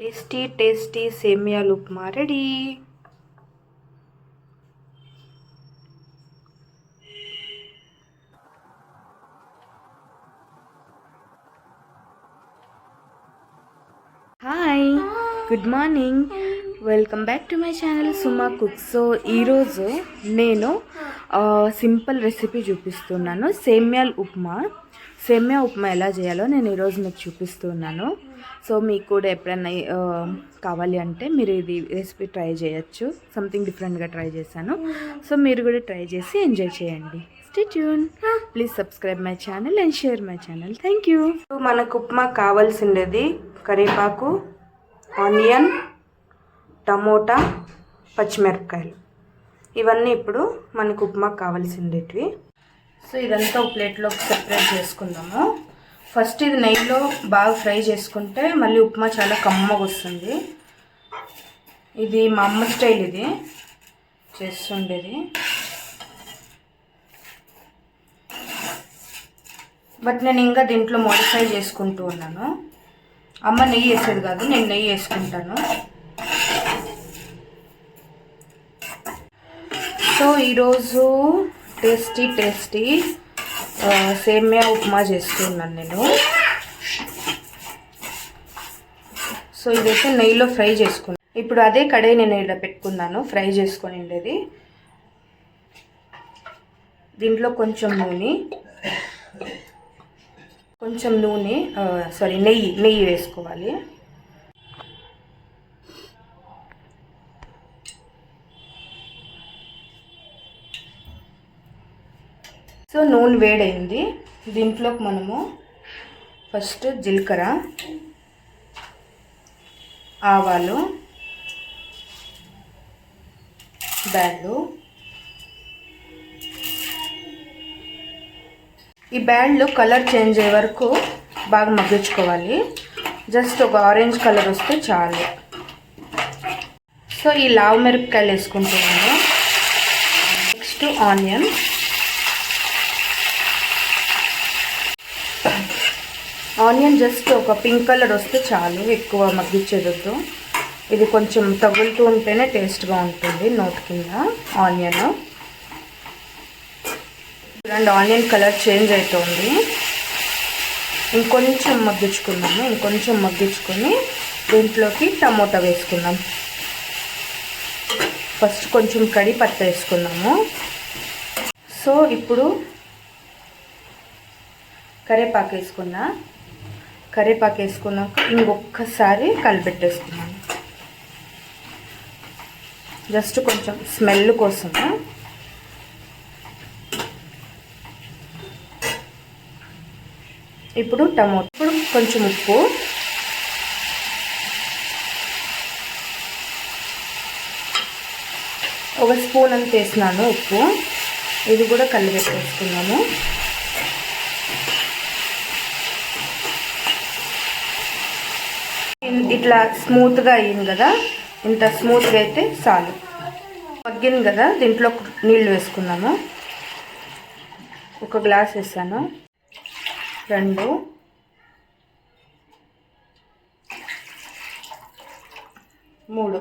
Tasty tasty సేమియాలు upma ready. Hi good morning welcome back to my channel Suma cook so ఈరోజు నేను simple recipe చూపిస్తున్నాను సేమ్యాల్ ఉప్మా. సేమ్యా ఉప్మా ఎలా చేయాలో నేను ఈరోజు మీకు చూపిస్తున్నాను. సో మీకు కూడా ఎప్పుడన్నా కావాలి అంటే మీరు ఇది రెసిపీ ట్రై చేయొచ్చు. సంథింగ్ డిఫరెంట్గా ట్రై చేశాను. సో మీరు కూడా ట్రై చేసి ఎంజాయ్ చేయండి. Stay tuned please subscribe my channel and share my channel thank you మనకు ఉప్మా కావాల్సిండేది కరివేపాకు ఆనియన్ టమోటా పచ్చిమిరపకాయలు. ఇవన్నీ ఇప్పుడు మనకు ఉప్మా కావాల్సిండేటివి. సో ఇదంతా ఒక ప్లేట్లోకి సెపరేట్ చేసుకుందాము. ఫస్ట్ ఇది నెయ్యిలో బాగా ఫ్రై చేసుకుంటే మళ్ళీ ఉప్మా చాలా కమ్మగా వస్తుంది. ఇది మా అమ్మ స్టైల్ ఇది. చేస్తుండేది. బట్ నేను ఇంకా దీంట్లో మోడిఫై చేసుకుంటూ ఉన్నాను. అమ్మ నెయ్యి వేసేది కాదు నేను నెయ్యి వేసుకుంటాను. సో ఈరోజు టేస్టీ టేస్టీ సేమ్యా ఉప్మా చేస్తున్నాను నేను. సో ఇదైతే నెయ్యిలో ఫ్రై చేసుకున్నాను ఇప్పుడు అదే కడాయి నేను ఇలా పెట్టుకున్నాను ఫ్రై చేసుకొని ఉండేది. దీంట్లో కొంచెం నూనె కొంచెం నూనె సారీ నెయ్యి నెయ్యి వేసుకోవాలి. సో నూనె వేడైంది. దీంట్లోకి మనము ఫస్ట్ జీలకర్ర ఆవాలు బ్యాళ్ళు ఈ బ్యాళ్ళు కలర్ చేంజ్ అయ్యే వరకు బాగా మగ్గించుకోవాలి. జస్ట్ ఒక ఆరెంజ్ కలర్ వస్తే చాలు. సో ఈ లావు మిరపకాయలు వేసుకుంటున్నాను. Next onion. ఆనియన్ జస్ట్ ఒక పింక్ కలర్ వస్తే చాలు ఎక్కువ మగ్గించేదొద్దు ఇది కొంచెం తగులుతూ ఉంటేనే టేస్ట్గా ఉంటుంది నోట్ కింద ఆనియన్. చూడండి ఆనియన్ కలర్ చేంజ్ అవుతుంది ఇంకొంచెం మగ్గించుకున్నాము ఇంకొంచెం మగ్గించుకొని దీంట్లోకి టమోటా వేసుకుందాం. ఫస్ట్ కొంచెం కడి పత్త వేసుకున్నాము సో ఇప్పుడు కరివేపాకు వేసుకున్నా కరివేపాకు వేసుకున్నాక ఇంకొకసారి కలిపెట్టేసుకున్నాను. జస్ట్ కొంచెం స్మెల్ కోసం ఇప్పుడు టమోటా ఇప్పుడు కొంచెం ఉప్పు. ఒక స్పూన్ అంత వేసినాను ఉప్పు. ఇది కూడా కలిపెట్టేసుకున్నాము ఇట్లా స్మూత్గా అయ్యింది కదా ఇంత స్మూత్గా అయితే చాలు. మగ్గింది కదా దీంట్లో నీళ్ళు వేసుకున్నాము ఒక గ్లాస్ వేసాను. రెండు. మూడు.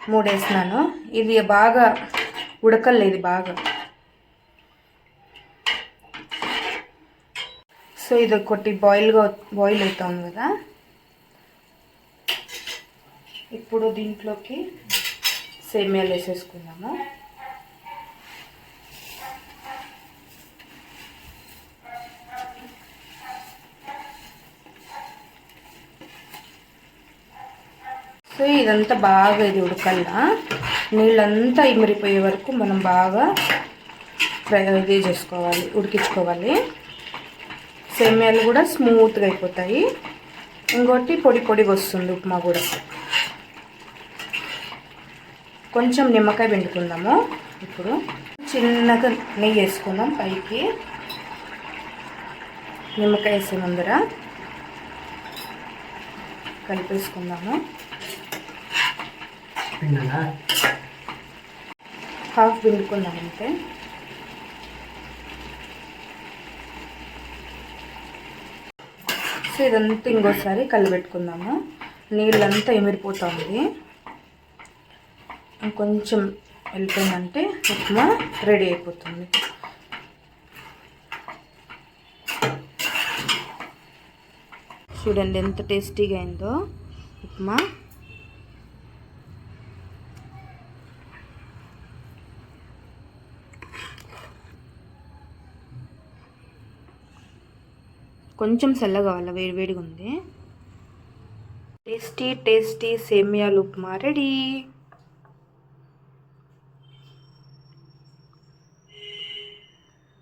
మూడు వేసినాను. ఇది బాగా ఉడకలేదు బాగా. సో ఇది ఒకటి బాయిల్గా బాయిల్ అవుతుంది కదా. ఇప్పుడు దీంట్లోకి సేమియాలు వేసేసుకుందాము. సో ఇదంతా బాగా ఇది ఉడకల్లా. నీళ్ళంతా ఇమిరిపోయే వరకు మనం బాగా ఫ్రై ఇది చేసుకోవాలి ఉడికించుకోవాలి. సేమియాలు కూడా స్మూత్గా అయిపోతాయి. ఇంకోటి పొడి పొడిగా వస్తుంది ఉప్మా కూడా. కొంచెం నిమ్మకాయ పిండుకుందాము. ఇప్పుడు చిన్నగా నెయ్యి వేసుకుందాం పైకి. నిమ్మకాయ వేసే ముందర కలిపేసుకుందాము. హాఫ్ పిండుకుందాం అంతే. సో ఇదంతా ఇంకోసారి కలిపెట్టుకుందాము. నీళ్ళంతా ఎమిరిపోతుంది ఇంకొంచెం వెళ్ళిపోయిందంటే ఉప్మా రెడీ అయిపోతుంది. చూడండి ఎంత టేస్టీగా అయిందో ఉప్మా. కొంచెం చల్లగా కావాలి? వేడి వేడిగా ఉంది. టేస్టీ టేస్టీ సేమియాలు ఉప్మా రెడీ.